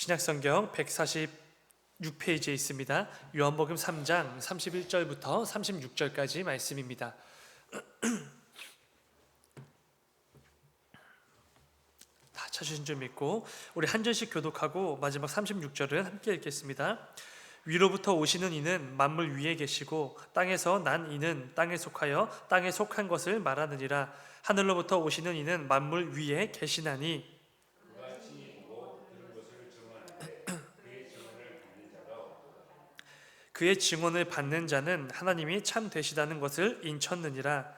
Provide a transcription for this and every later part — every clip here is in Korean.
신약성경 146페이지에 있습니다. 요한복음 3장 31절부터 36절까지 말씀입니다. 다 찾으신 줄 믿고 우리 한 절씩 교독하고 마지막 36절은 함께 읽겠습니다. 위로부터 오시는 이는 만물 위에 계시고 땅에서 난 이는 땅에 속하여 땅에 속한 것을 말하느니라 하늘로부터 오시는 이는 만물 위에 계시나니 그의 증언을 받는 자는 하나님이 참 되시다는 것을 인쳤느니라.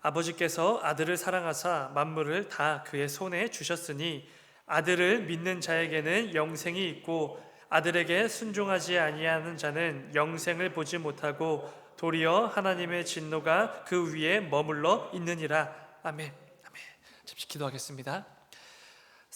아버지께서 아들을 사랑하사 만물을 다 그의 손에 주셨으니 아들을 믿는 자에게는 영생이 있고 아들에게 순종하지 아니하는 자는 영생을 보지 못하고 도리어 하나님의 진노가 그 위에 머물러 있느니라. 아멘. 아멘. 잠시 기도하겠습니다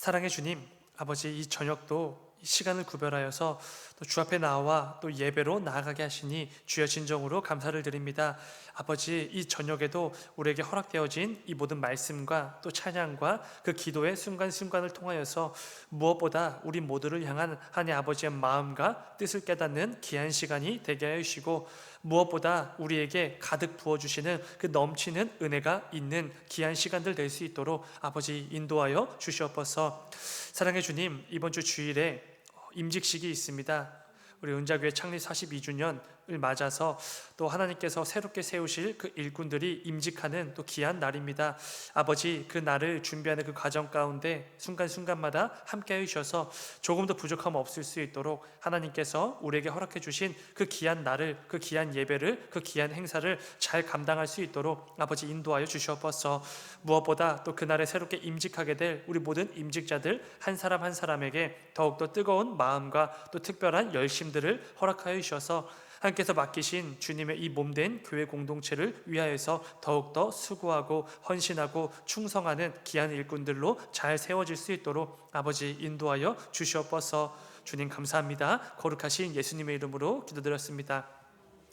사랑의 주님 아버지 이 저녁도 이 시간을 구별하여서 또 주 앞에 나와 또 예배로 나아가게 하시니 주여 진정으로 감사를 드립니다. 아버지 이 저녁에도 우리에게 허락되어진 이 모든 말씀과 또 찬양과 그 기도의 순간순간을 통하여서 무엇보다 우리 모두를 향한 하나님 아버지의 마음과 뜻을 깨닫는 귀한 시간이 되게 하여 주시고 무엇보다 우리에게 가득 부어 주시는 그 넘치는 은혜가 있는 귀한 시간들 될 수 있도록 아버지 인도하여 주시옵소서. 사랑의 주님 이번 주 주일에 임직식이 있습니다. 우리 은자교회 창립 42주년을 맞아서 또 하나님께서 새롭게 세우실 그 일꾼들이 임직하는 또 귀한 날입니다. 아버지 그 날을 준비하는 그 과정 가운데 순간순간마다 함께 해 주셔서 조금 더 부족함 없을 수 있도록 하나님께서 우리에게 허락해 주신 그 귀한 날을 그 귀한 예배를 그 귀한 행사를 잘 감당할 수 있도록 아버지 인도하여 주시옵소서. 무엇보다 또 그날에 새롭게 임직하게 될 우리 모든 임직자들 한 사람 한 사람에게 더욱더 뜨거운 마음과 또 특별한 열심들을 허락하여 주셔서 하나님께서 맡기신 주님의 이 몸된 교회 공동체를 위하여서 더욱더 수고하고 헌신하고 충성하는 귀한 일꾼들로 잘 세워질 수 있도록 아버지 인도하여 주시옵소서 주님 감사합니다. 거룩하신 예수님의 이름으로 기도드렸습니다.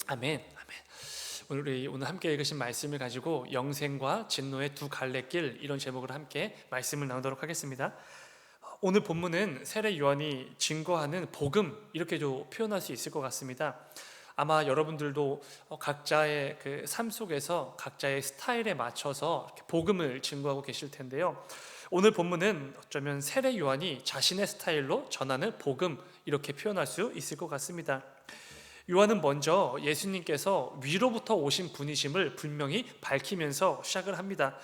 아멘. 아멘. 오늘 우리 오늘 함께 읽으신 말씀을 가지고 영생과 진노의 두 갈래길 이런 제목으로 함께 말씀을 나누도록 하겠습니다. 오늘 본문은 세례 요한이 증거하는 복음 이렇게도 표현할 수 있을 것 같습니다. 아마 여러분들도 어, 각자의 그 삶 속에서 각자의 스타일에 맞춰서 복음을 증거하고 계실 텐데요. 오늘 본문은 어쩌면 세례 요한이 자신의 스타일로 전하는 복음 이렇게 표현할 수 있을 것 같습니다. 요한은 먼저 예수님께서 위로부터 오신 분이심을 분명히 밝히면서 시작을 합니다.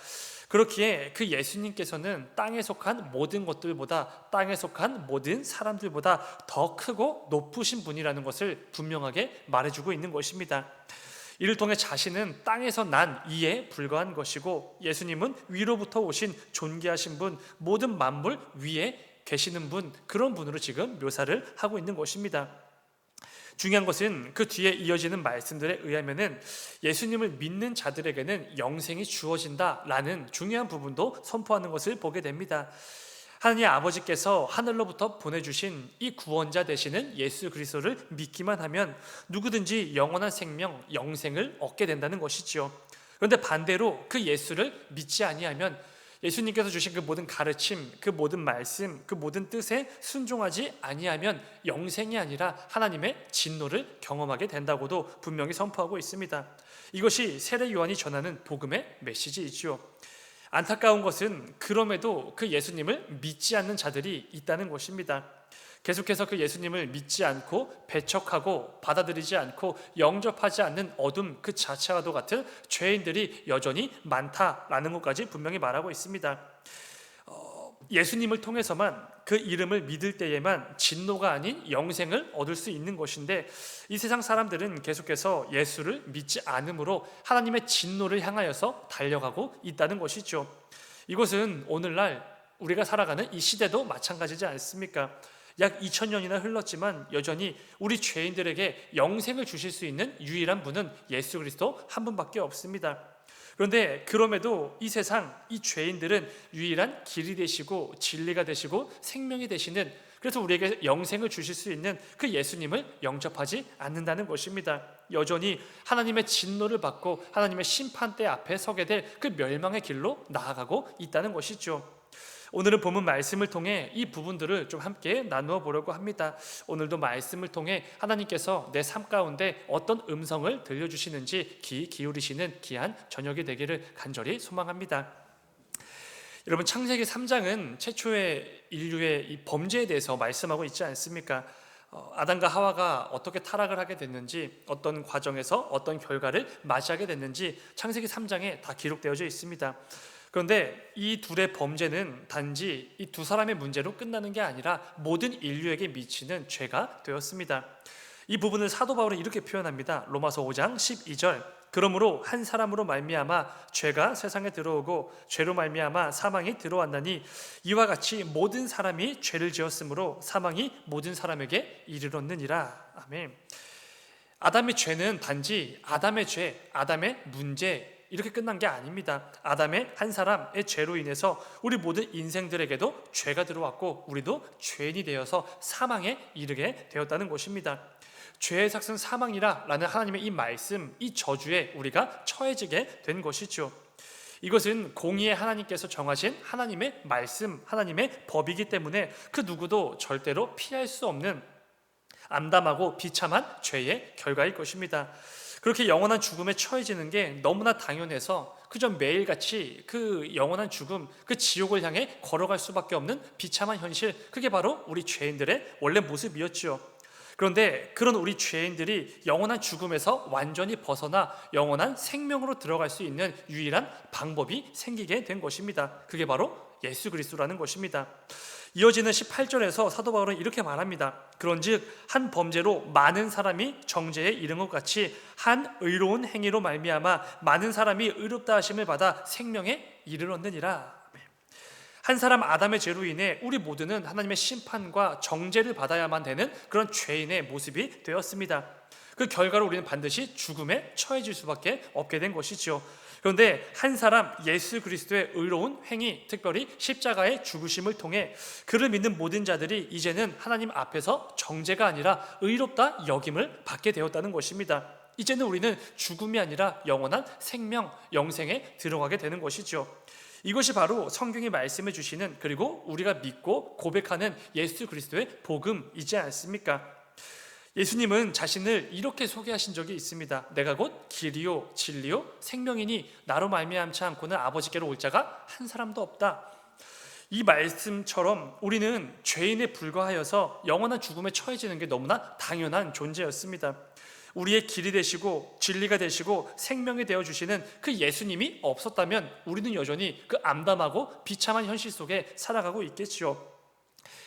그렇기에 그 예수님께서는 땅에 속한 모든 것들보다 땅에 속한 모든 사람들보다 더 크고 높으신 분이라는 것을 분명하게 말해주고 있는 것입니다. 이를 통해 자신은 땅에서 난 이에 불과한 것이고 예수님은 위로부터 오신 존귀하신 분, 모든 만물 위에 계시는 분, 그런 분으로 지금 묘사를 하고 있는 것입니다. 중요한 것은 그 뒤에 이어지는 말씀들에 의하면은 예수님을 믿는 자들에게는 영생이 주어진다라는 중요한 부분도 선포하는 것을 보게 됩니다. 하나님 아버지께서 하늘로부터 보내주신 이 구원자 되시는 예수 그리스도를 믿기만 하면 누구든지 영원한 생명, 영생을 얻게 된다는 것이지요. 그런데 반대로 그 예수를 믿지 아니하면 예수님께서 주신 그 모든 가르침, 그 모든 말씀, 그 모든 뜻에 순종하지 아니하면 영생이 아니라 하나님의 진노를 경험하게 된다고도 분명히 선포하고 있습니다. 이것이 세례 요한이 전하는 복음의 메시지이지요. 안타까운 것은 그럼에도 그 예수님을 믿지 않는 자들이 있다는 것입니다. 계속해서 그 예수님을 믿지 않고 배척하고 받아들이지 않고 영접하지 않는 어둠 그 자체와도 같은 죄인들이 여전히 많다라는 것까지 분명히 말하고 있습니다. 어, 예수님을 통해서만 그 이름을 믿을 때에만 진노가 아닌 영생을 얻을 수 있는 것인데 이 세상 사람들은 계속해서 예수를 믿지 않으므로 하나님의 진노를 향하여서 달려가고 있다는 것이죠. 이것은 오늘날 우리가 살아가는 이 시대도 마찬가지지 않습니까? 약 2000년이나 흘렀지만 여전히 우리 죄인들에게 영생을 주실 수 있는 유일한 분은 예수 그리스도 한 분밖에 없습니다. 그런데 그럼에도 이 세상 이 죄인들은 유일한 길이 되시고 진리가 되시고 생명이 되시는 그래서 우리에게 영생을 주실 수 있는 그 예수님을 영접하지 않는다는 것입니다. 여전히 하나님의 진노를 받고 하나님의 심판대 앞에 서게 될 그 멸망의 길로 나아가고 있다는 것이죠. 오늘은 본문 말씀을 통해 이 부분들을 좀 함께 나누어 보려고 합니다. 오늘도 말씀을 통해 하나님께서 내 삶 가운데 어떤 음성을 들려주시는지 귀 기울이시는 귀한 저녁이 되기를 간절히 소망합니다. 여러분 창세기 3장은 최초의 인류의 이 범죄에 대해서 말씀하고 있지 않습니까? 어, 아담과 하와가 어떻게 타락을 하게 됐는지 어떤 과정에서 어떤 결과를 맞이하게 됐는지 창세기 3장에 다 기록되어져 있습니다. 그런데 이 둘의 범죄는 단지 이 두 사람의 문제로 끝나는 게 아니라 모든 인류에게 미치는 죄가 되었습니다. 이 부분을 사도 바울은 이렇게 표현합니다. 로마서 5장 12절. 그러므로 한 사람으로 말미암아 죄가 세상에 들어오고 죄로 말미암아 사망이 들어왔나니 이와 같이 모든 사람이 죄를 지었으므로 사망이 모든 사람에게 이르렀느니라. 아멘. 아담의 죄는 단지 아담의 죄, 아담의 문제 이렇게 끝난 게 아닙니다. 아담의 한 사람의 죄로 인해서 우리 모든 인생들에게도 죄가 들어왔고 우리도 죄인이 되어서 사망에 이르게 되었다는 것입니다. 죄의 삭은 사망이라라는 하나님의 이 말씀, 이 저주에 우리가 처해지게 된 것이죠. 이것은 공의의 하나님께서 정하신 하나님의 말씀, 하나님의 법이기 때문에 그 누구도 절대로 피할 수 없는 암담하고 비참한 죄의 결과일 것입니다. 그렇게 영원한 죽음에 처해지는 게 너무나 당연해서 그저 매일같이 그 영원한 죽음, 그 지옥을 향해 걸어갈 수밖에 없는 비참한 현실, 그게 바로 우리 죄인들의 원래 모습이었지요. 그런데 그런 우리 죄인들이 영원한 죽음에서 완전히 벗어나 영원한 생명으로 들어갈 수 있는 유일한 방법이 생기게 된 것입니다. 그게 바로 예수 그리스도라는 것입니다. 이어지는 18절에서 사도 바울은 이렇게 말합니다. 그런즉 한 범죄로 많은 사람이 정죄에 이른 것 같이 한 의로운 행위로 말미암아 많은 사람이 의롭다 하심을 받아 생명에 이르렀느니라. 한 사람 아담의 죄로 인해 우리 모두는 하나님의 심판과 정죄를 받아야만 되는 그런 죄인의 모습이 되었습니다. 그 결과로 우리는 반드시 죽음에 처해질 수밖에 없게 된 것이지요. 그런데 한 사람 예수 그리스도의 의로운 행위, 특별히 십자가의 죽으심을 통해 그를 믿는 모든 자들이 이제는 하나님 앞에서 정죄가 아니라 의롭다 여김을 받게 되었다는 것입니다. 이제는 우리는 죽음이 아니라 영원한 생명, 영생에 들어가게 되는 것이죠. 이것이 바로 성경이 말씀해 주시는 그리고 우리가 믿고 고백하는 예수 그리스도의 복음이지 않습니까? 예수님은 자신을 이렇게 소개하신 적이 있습니다. 내가 곧 길이요 진리요 생명이니 나로 말미암지 않고는 아버지께로 올 자가 한 사람도 없다. 이 말씀처럼 우리는 죄인에 불과하여서 영원한 죽음에 처해지는 게 너무나 당연한 존재였습니다. 우리의 길이 되시고 진리가 되시고 생명이 되어 주시는 그 예수님이 없었다면 우리는 여전히 그 암담하고 비참한 현실 속에 살아가고 있겠지요.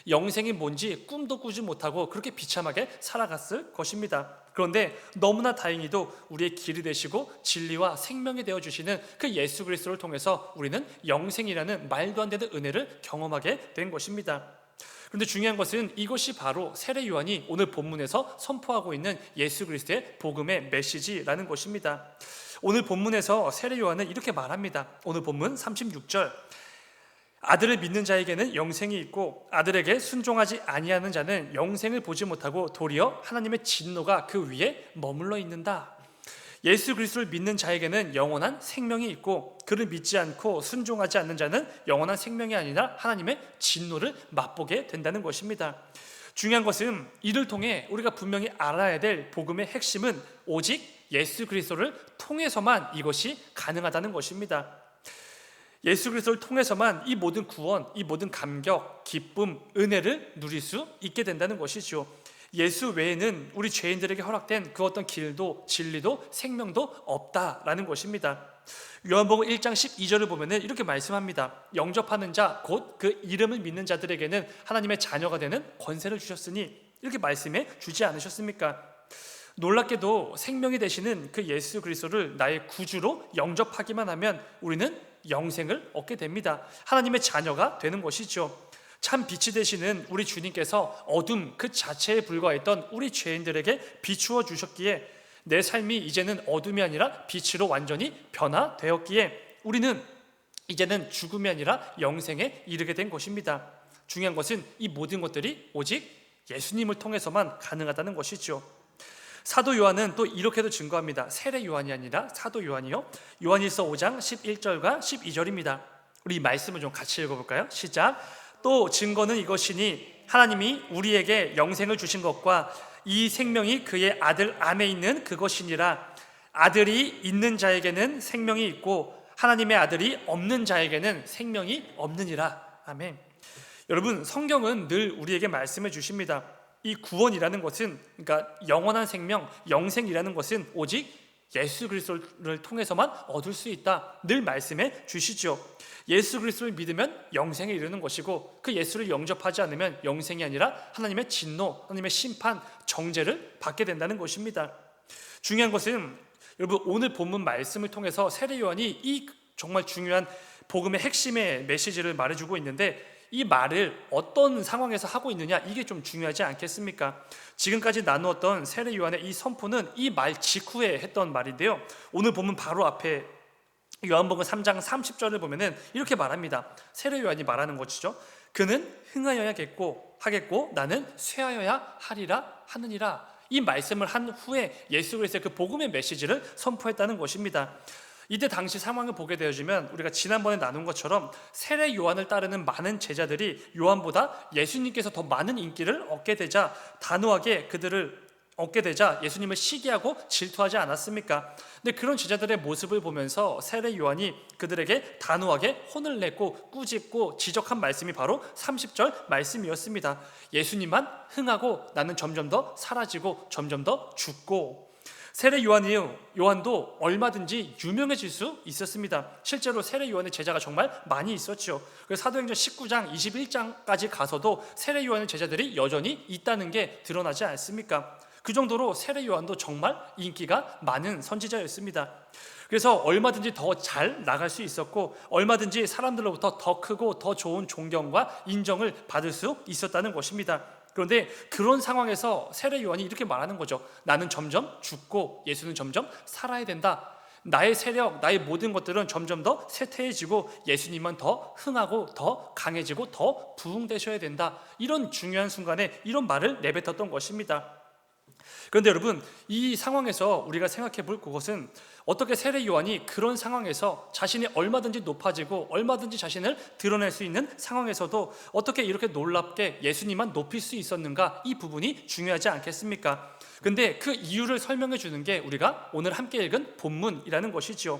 영생이 뭔지 꿈도 꾸지 못하고 그렇게 비참하게 살아갔을 것입니다. 그런데 너무나 다행히도 우리의 길이 되시고 진리와 생명이 되어 주시는 그 예수 그리스도를 통해서 우리는 영생이라는 말도 안 되는 은혜를 경험하게 된 것입니다. 그런데 중요한 것은 이것이 바로 세례 요한이 오늘 본문에서 선포하고 있는 예수 그리스도의 복음의 메시지라는 것입니다. 오늘 본문에서 세례 요한은 이렇게 말합니다. 오늘 본문 36절 아들을 믿는 자에게는 영생이 있고 아들에게 순종하지 아니하는 자는 영생을 보지 못하고 도리어 하나님의 진노가 그 위에 머물러 있는다. 예수 그리스도를 믿는 자에게는 영원한 생명이 있고 그를 믿지 않고 순종하지 않는 자는 영원한 생명이 아니라 하나님의 진노를 맛보게 된다는 것입니다. 중요한 것은 이를 통해 우리가 분명히 알아야 될 복음의 핵심은 오직 예수 그리스도를 통해서만 이것이 가능하다는 것입니다. 예수 그리스도를 통해서만 이 모든 구원, 이 모든 감격, 기쁨, 은혜를 누릴 수 있게 된다는 것이죠. 예수 외에는 우리 죄인들에게 허락된 그 어떤 길도 진리도 생명도 없다라는 것입니다. 요한복음 1장 12절을 보면은 이렇게 말씀합니다. 영접하는 자 곧 그 이름을 믿는 자들에게는 하나님의 자녀가 되는 권세를 주셨으니 이렇게 말씀해 주지 않으셨습니까? 놀랍게도 생명이 되시는 그 예수 그리스도를 나의 구주로 영접하기만 하면 우리는 영생을 얻게 됩니다. 하나님의 자녀가 되는 것이죠. 참 빛이 되시는 우리 주님께서 어둠 그 자체에 불과했던 우리 죄인들에게 비추어 주셨기에 내 삶이 이제는 어둠이 아니라 빛으로 완전히 변화되었기에 우리는 이제는 죽음이 아니라 영생에 이르게 된 것입니다. 중요한 것은 이 모든 것들이 오직 예수님을 통해서만 가능하다는 것이죠. 사도 요한은 또 이렇게도 증거합니다. 세례 요한이 아니라 사도 요한이요. 요한일서 5장 11절과 12절입니다. 우리 이 말씀을 좀 같이 읽어볼까요? 시작. 또 증거는 이것이니 하나님이 우리에게 영생을 주신 것과 이 생명이 그의 아들 안에 있는 그것이니라. 아들이 있는 자에게는 생명이 있고 하나님의 아들이 없는 자에게는 생명이 없느니라. 아멘. 여러분 성경은 늘 우리에게 말씀해 주십니다. 이 구원이라는 것은 그러니까 영원한 생명, 영생이라는 것은 오직 예수 그리스도를 통해서만 얻을 수 있다. 늘 말씀해 주시죠. 예수 그리스도를 믿으면 영생에 이르는 것이고 그 예수를 영접하지 않으면 영생이 아니라 하나님의 진노, 하나님의 심판, 정죄를 받게 된다는 것입니다. 중요한 것은 여러분 오늘 본문 말씀을 통해서 세례 요한이 이 정말 중요한 복음의 핵심의 메시지를 말해주고 있는데 이 말을 어떤 상황에서 하고 있느냐 이게 좀 중요하지 않겠습니까? 지금까지 나누었던 세례 요한의 이 선포는 이 말 직후에 했던 말인데요. 오늘 보면 바로 앞에 요한복음 3장 30절을 보면은 이렇게 말합니다. 세례 요한이 말하는 것이죠. 그는 흥하여야겠고 하겠고 나는 쇠하여야 하리라 하느니라. 이 말씀을 한 후에 예수 그리스도의 그 복음의 메시지를 선포했다는 것입니다. 이때 당시 상황을 보게 되어지면 우리가 지난번에 나눈 것처럼 세례 요한을 따르는 많은 제자들이 요한보다 예수님께서 더 많은 인기를 얻게 되자 단호하게 그들을 얻게 되자 예수님을 시기하고 질투하지 않았습니까? 근데 그런 제자들의 모습을 보면서 세례 요한이 그들에게 단호하게 혼을 내고 꾸짖고 지적한 말씀이 바로 30절 말씀이었습니다. 예수님만 흥하고 나는 점점 더 사라지고 점점 더 죽고 세례 요한이요. 요한도 얼마든지 유명해질 수 있었습니다. 실제로 세례 요한의 제자가 정말 많이 있었죠. 그래서 사도행전 19장, 21장까지 가서도 세례 요한의 제자들이 여전히 있다는 게 드러나지 않습니까? 그 정도로 세례 요한도 정말 인기가 많은 선지자였습니다. 그래서 얼마든지 더 잘 나갈 수 있었고 얼마든지 사람들로부터 더 크고 더 좋은 존경과 인정을 받을 수 있었다는 것입니다. 그런데 그런 상황에서 세례 요한이 이렇게 말하는 거죠. 나는 점점 죽고 예수는 점점 살아야 된다. 나의 세력, 나의 모든 것들은 점점 더 쇠퇴해지고 예수님은 더 흥하고 더 강해지고 더 부흥되셔야 된다. 이런 중요한 순간에 이런 말을 내뱉었던 것입니다. 그런데 여러분, 이 상황에서 우리가 생각해 볼 그것은 어떻게 세례 요한이 그런 상황에서 자신이 얼마든지 높아지고 얼마든지 자신을 드러낼 수 있는 상황에서도 어떻게 이렇게 놀랍게 예수님만 높일 수 있었는가 이 부분이 중요하지 않겠습니까? 근데 그 이유를 설명해 주는 게 우리가 오늘 함께 읽은 본문이라는 것이지요.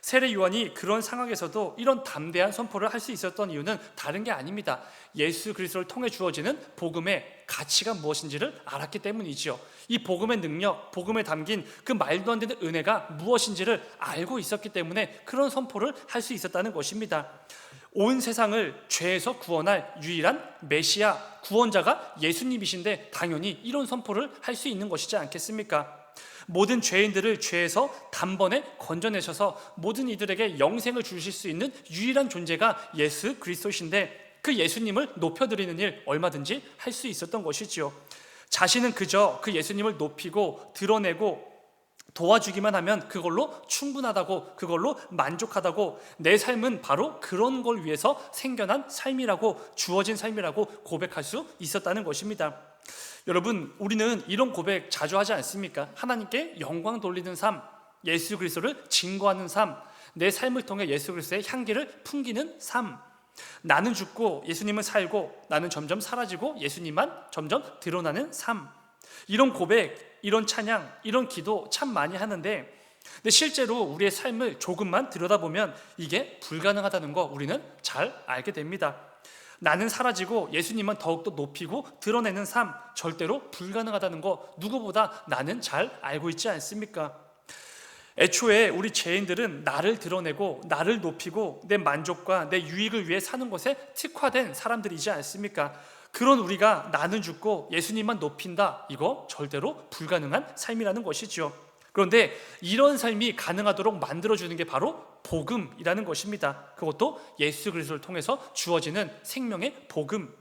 세례 요한이 그런 상황에서도 이런 담대한 선포를 할 수 있었던 이유는 다른 게 아닙니다. 예수 그리스도를 통해 주어지는 복음의 가치가 무엇인지를 알았기 때문이지요. 이 복음의 능력, 복음에 담긴 그 말도 안 되는 은혜가 무엇인지를 알고 있었기 때문에 그런 선포를 할 수 있었다는 것입니다. 온 세상을 죄에서 구원할 유일한 메시아 구원자가 예수님이신데 당연히 이런 선포를 할 수 있는 것이지 않겠습니까? 모든 죄인들을 죄에서 단번에 건져내셔서 모든 이들에게 영생을 주실 수 있는 유일한 존재가 예수 그리스도신데 그 예수님을 높여드리는 일 얼마든지 할 수 있었던 것이지요. 자신은 그저 그 예수님을 높이고 드러내고 도와주기만 하면 그걸로 충분하다고 그걸로 만족하다고 내 삶은 바로 그런 걸 위해서 생겨난 삶이라고 주어진 삶이라고 고백할 수 있었다는 것입니다. 여러분, 우리는 이런 고백 자주 하지 않습니까? 하나님께 영광 돌리는 삶, 예수 그리스도를 증거하는 삶, 내 삶을 통해 예수 그리스도의 향기를 풍기는 삶. 나는 죽고 예수님은 살고 나는 점점 사라지고 예수님만 점점 드러나는 삶. 이런 고백, 이런 찬양, 이런 기도 참 많이 하는데 근데 실제로 우리의 삶을 조금만 들여다보면 이게 불가능하다는 거 우리는 잘 알게 됩니다. 나는 사라지고 예수님만 더욱더 높이고 드러내는 삶 절대로 불가능하다는 거 누구보다 나는 잘 알고 있지 않습니까? 애초에 우리 죄인들은 나를 드러내고 나를 높이고 내 만족과 내 유익을 위해 사는 것에 특화된 사람들이지 않습니까? 그런 우리가 나는 죽고 예수님만 높인다. 이거 절대로 불가능한 삶이라는 것이지요. 그런데 이런 삶이 가능하도록 만들어주는 게 바로 복음이라는 것입니다. 그것도 예수 그리스도를 통해서 주어지는 생명의 복음.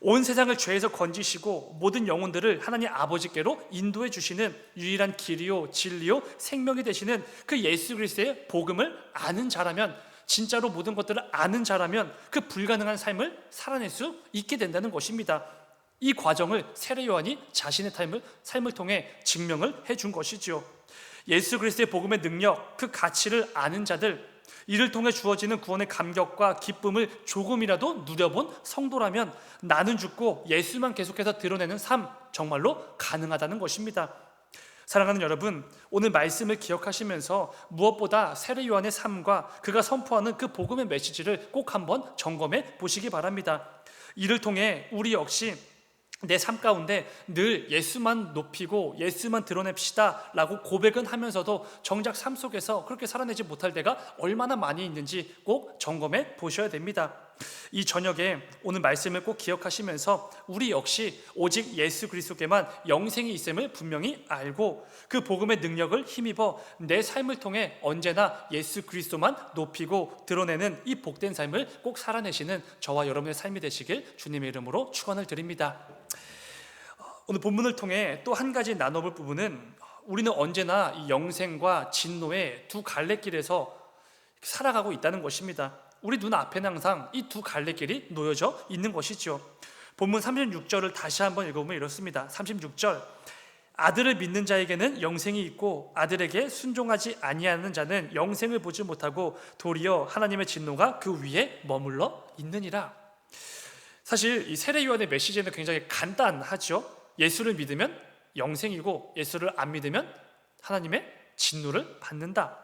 온 세상을 죄에서 건지시고 모든 영혼들을 하나님 아버지께로 인도해 주시는 유일한 길이요 진리요 생명이 되시는 그 예수 그리스도의 복음을 아는 자라면 진짜로 모든 것들을 아는 자라면 그 불가능한 삶을 살아낼 수 있게 된다는 것입니다. 이 과정을 세례 요한이 자신의 삶을, 삶을 통해 증명을 해 준 것이지요. 예수 그리스도의 복음의 능력, 그 가치를 아는 자들, 이를 통해 주어지는 구원의 감격과 기쁨을 조금이라도 누려본 성도라면 나는 죽고 예수만 계속해서 드러내는 삶 정말로 가능하다는 것입니다. 사랑하는 여러분, 오늘 말씀을 기억하시면서 무엇보다 세례 요한의 삶과 그가 선포하는 그 복음의 메시지를 꼭 한번 점검해 보시기 바랍니다. 이를 통해 우리 역시 내 삶 가운데 늘 예수만 높이고 예수만 드러냅시다 라고 고백은 하면서도 정작 삶 속에서 그렇게 살아내지 못할 때가 얼마나 많이 있는지 꼭 점검해 보셔야 됩니다. 이 저녁에 오늘 말씀을 꼭 기억하시면서 우리 역시 오직 예수 그리스도께만 영생이 있음을 분명히 알고 그 복음의 능력을 힘입어 내 삶을 통해 언제나 예수 그리스도만 높이고 드러내는 이 복된 삶을 꼭 살아내시는 저와 여러분의 삶이 되시길 주님의 이름으로 축원을 드립니다. 오늘 본문을 통해 또 한 가지 나눠볼 부분은 우리는 언제나 이 영생과 진노의 두 갈래길에서 살아가고 있다는 것입니다. 우리 눈 앞에는 항상 이 두 갈래길이 놓여져 있는 것이죠. 본문 36절을 다시 한번 읽어보면 이렇습니다. 36절 아들을 믿는 자에게는 영생이 있고 아들에게 순종하지 아니하는 자는 영생을 보지 못하고 도리어 하나님의 진노가 그 위에 머물러 있느니라. 사실 이 세례 요한의 메시지는 굉장히 간단하죠. 예수를 믿으면 영생이고 예수를 안 믿으면 하나님의 진노를 받는다.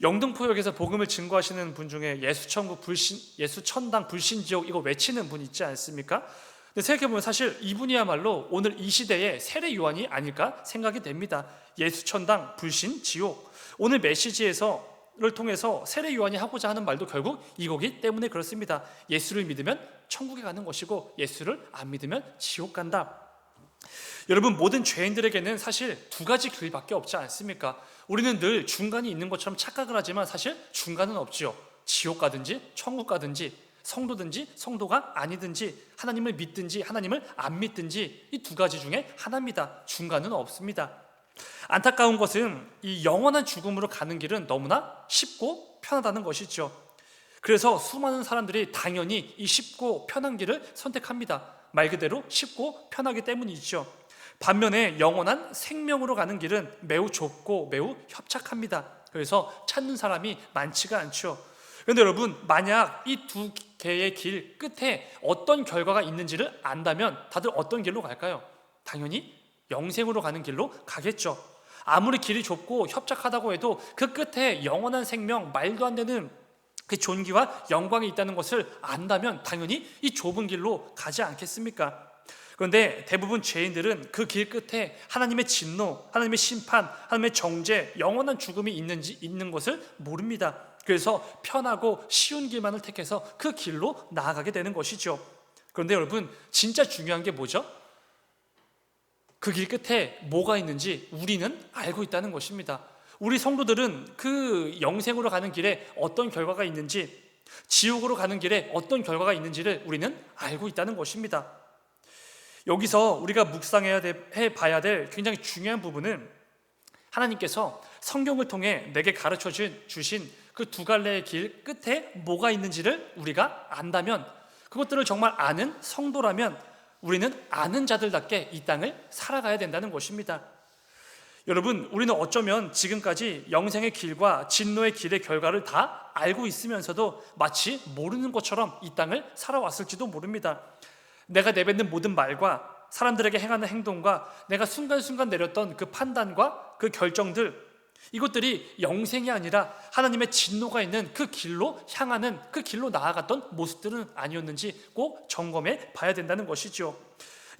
영등포역에서 복음을 증거하시는 분 중에 예수천국 불신 예수천당 불신 지옥 이거 외치는 분 있지 않습니까? 근데 생각해 보면 사실 이분이야말로 오늘 이 시대의 세례 요한이 아닐까 생각이 됩니다. 예수천당 불신 지옥 오늘 메시지에서 를 통해서 세례 요한이 하고자 하는 말도 결국 이거기 때문에 그렇습니다. 예수를 믿으면 천국에 가는 것이고 예수를 안 믿으면 지옥 간다. 여러분 모든 죄인들에게는 사실 두 가지 길밖에 없지 않습니까? 우리는 늘 중간이 있는 것처럼 착각을 하지만 사실 중간은 없지요. 지옥 가든지 천국 가든지 성도든지 성도가 아니든지 하나님을 믿든지 하나님을 안 믿든지 이 두 가지 중에 하나입니다. 중간은 없습니다. 안타까운 것은 이 영원한 죽음으로 가는 길은 너무나 쉽고 편하다는 것이죠. 그래서 수많은 사람들이 당연히 이 쉽고 편한 길을 선택합니다. 말 그대로 쉽고 편하기 때문이죠. 반면에 영원한 생명으로 가는 길은 매우 좁고 매우 협착합니다. 그래서 찾는 사람이 많지가 않죠. 그런데 여러분, 만약 이 두 개의 길 끝에 어떤 결과가 있는지를 안다면 다들 어떤 길로 갈까요? 당연히 영생으로 가는 길로 가겠죠. 아무리 길이 좁고 협착하다고 해도 그 끝에 영원한 생명, 말도 안 되는 그 존귀와 영광이 있다는 것을 안다면 당연히 이 좁은 길로 가지 않겠습니까? 그런데 대부분 죄인들은 그 길 끝에 하나님의 진노, 하나님의 심판, 하나님의 정죄, 영원한 죽음이 있는지 있는 것을 모릅니다. 그래서 편하고 쉬운 길만을 택해서 그 길로 나아가게 되는 것이죠. 그런데 여러분, 진짜 중요한 게 뭐죠? 그 길 끝에 뭐가 있는지 우리는 알고 있다는 것입니다. 우리 성도들은 그 영생으로 가는 길에 어떤 결과가 있는지, 지옥으로 가는 길에 어떤 결과가 있는지를 우리는 알고 있다는 것입니다. 여기서 우리가 묵상해야 돼, 해 봐야 될 굉장히 중요한 부분은 하나님께서 성경을 통해 내게 가르쳐 주신 그 두 갈래의 길 끝에 뭐가 있는지를 우리가 안다면 그것들을 정말 아는 성도라면 우리는 아는 자들답게 이 땅을 살아가야 된다는 것입니다. 여러분, 우리는 어쩌면 지금까지 영생의 길과 진노의 길의 결과를 다 알고 있으면서도 마치 모르는 것처럼 이 땅을 살아왔을지도 모릅니다. 내가 내뱉는 모든 말과 사람들에게 행하는 행동과 내가 순간순간 내렸던 그 판단과 그 결정들 이것들이 영생이 아니라 하나님의 진노가 있는 그 길로 향하는 그 길로 나아갔던 모습들은 아니었는지 꼭 점검해 봐야 된다는 것이죠.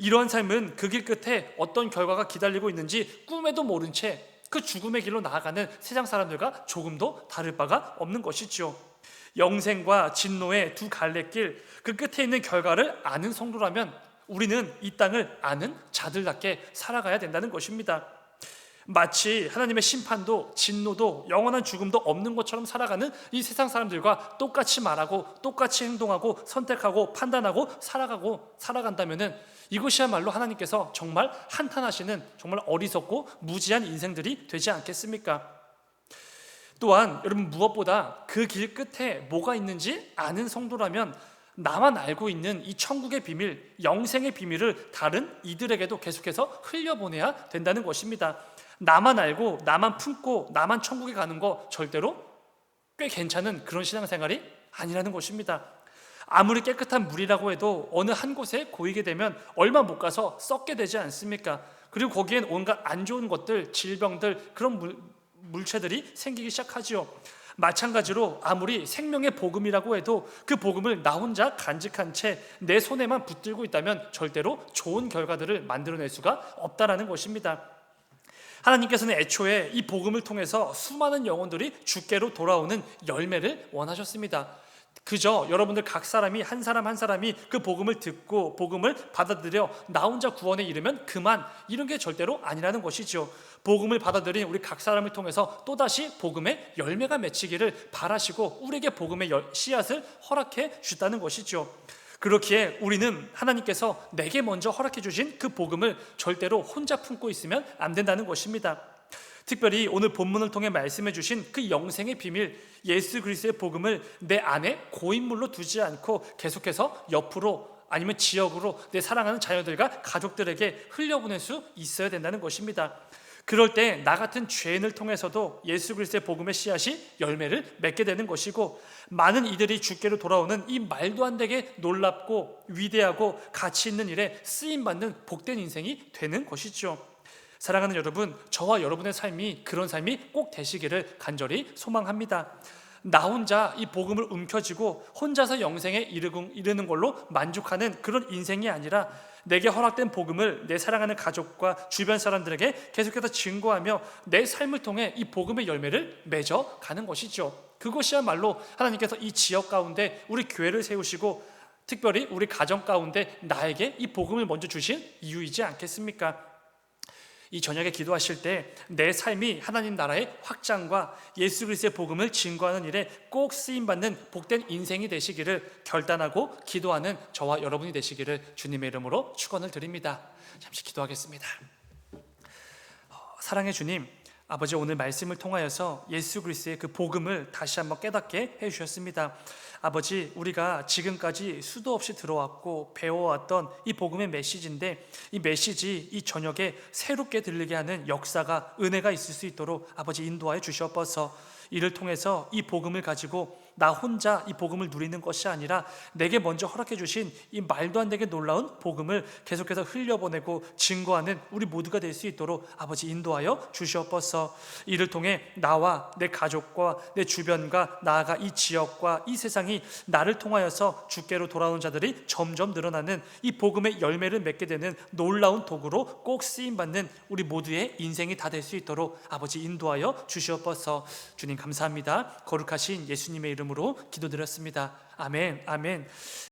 이러한 삶은 그 길 끝에 어떤 결과가 기다리고 있는지 꿈에도 모른 채 그 죽음의 길로 나아가는 세상 사람들과 조금도 다를 바가 없는 것이죠. 영생과 진노의 두 갈래길 그 끝에 있는 결과를 아는 성도라면 우리는 이 땅을 아는 자들답게 살아가야 된다는 것입니다. 마치 하나님의 심판도 진노도 영원한 죽음도 없는 것처럼 살아가는 이 세상 사람들과 똑같이 말하고 똑같이 행동하고 선택하고 판단하고 살아가고 살아간다면은 이것이야말로 하나님께서 정말 한탄하시는 정말 어리석고 무지한 인생들이 되지 않겠습니까? 또한 여러분 무엇보다 그 길 끝에 뭐가 있는지 아는 성도라면 나만 알고 있는 이 천국의 비밀, 영생의 비밀을 다른 이들에게도 계속해서 흘려보내야 된다는 것입니다. 나만 알고 나만 품고 나만 천국에 가는 거 절대로 꽤 괜찮은 그런 신앙생활이 아니라는 것입니다. 아무리 깨끗한 물이라고 해도 어느 한 곳에 고이게 되면 얼마 못 가서 썩게 되지 않습니까? 그리고 거기엔 온갖 안 좋은 것들, 질병들 그런 물, 물체들이 생기기 시작하지요. 마찬가지로 아무리 생명의 복음이라고 해도 그 복음을 나 혼자 간직한 채 내 손에만 붙들고 있다면 절대로 좋은 결과들을 만들어낼 수가 없다라는 것입니다. 하나님께서는 애초에 이 복음을 통해서 수많은 영혼들이 주께로 돌아오는 열매를 원하셨습니다. 그저 여러분들 각 사람이 한 사람 한 사람이 그 복음을 듣고 복음을 받아들여 나 혼자 구원에 이르면 그만 이런 게 절대로 아니라는 것이지요. 복음을 받아들인 우리 각 사람을 통해서 또다시 복음의 열매가 맺히기를 바라시고 우리에게 복음의 열- 씨앗을 허락해 주다는 것이죠. 그렇기에 우리는 하나님께서 내게 먼저 허락해 주신 그 복음을 절대로 혼자 품고 있으면 안 된다는 것입니다. 특별히 오늘 본문을 통해 말씀해 주신 그 영생의 비밀 예수 그리스도의 복음을 내 안에 고인물로 두지 않고 계속해서 옆으로 아니면 지역으로 내 사랑하는 자녀들과 가족들에게 흘려보낼 수 있어야 된다는 것입니다. 그럴 때 나 같은 죄인을 통해서도 예수 그리스도의 복음의 씨앗이 열매를 맺게 되는 것이고 많은 이들이 주께로 돌아오는 이 말도 안 되게 놀랍고 위대하고 가치 있는 일에 쓰임 받는 복된 인생이 되는 것이죠. 사랑하는 여러분, 저와 여러분의 삶이 그런 삶이 꼭 되시기를 간절히 소망합니다. 나 혼자 이 복음을 움켜쥐고 혼자서 영생에 이르는 걸로 만족하는 그런 인생이 아니라 내게 허락된 복음을 내 사랑하는 가족과 주변 사람들에게 계속해서 증거하며 내 삶을 통해 이 복음의 열매를 맺어 가는 것이죠. 그것이야말로 하나님께서 이 지역 가운데 우리 교회를 세우시고 특별히 우리 가정 가운데 나에게 이 복음을 먼저 주신 이유이지 않겠습니까? 이 저녁에 기도하실 때 내 삶이 하나님 나라의 확장과 예수 그리스도의 복음을 증거하는 일에 꼭 쓰임 받는 복된 인생이 되시기를 결단하고 기도하는 저와 여러분이 되시기를 주님의 이름으로 축원을 드립니다. 잠시 기도하겠습니다. 어, 사랑의 주님, 아버지 오늘 말씀을 통하여서 예수 그리스도의 그 복음을 다시 한번 깨닫게 해 주셨습니다. 아버지 우리가 지금까지 수도 없이 들어왔고 배워왔던 이 복음의 메시지인데 이 메시지 이 저녁에 새롭게 들리게 하는 역사가 은혜가 있을 수 있도록 아버지 인도하여 주시옵소서. 이를 통해서 이 복음을 가지고 나 혼자 이 복음을 누리는 것이 아니라 내게 먼저 허락해 주신 이 말도 안 되게 놀라운 복음을 계속해서 흘려보내고 증거하는 우리 모두가 될 수 있도록 아버지 인도하여 주시옵소서. 이를 통해 나와 내 가족과 내 주변과 나아가 이 지역과 이 세상이 나를 통하여서 주께로 돌아오는 자들이 점점 늘어나는 이 복음의 열매를 맺게 되는 놀라운 도구로 꼭 쓰임 받는 우리 모두의 인생이 다 될 수 있도록 아버지 인도하여 주시옵소서. 주님 감사합니다. 거룩하신 예수님의 이름으로 기도드렸습니다. 아멘. 아멘.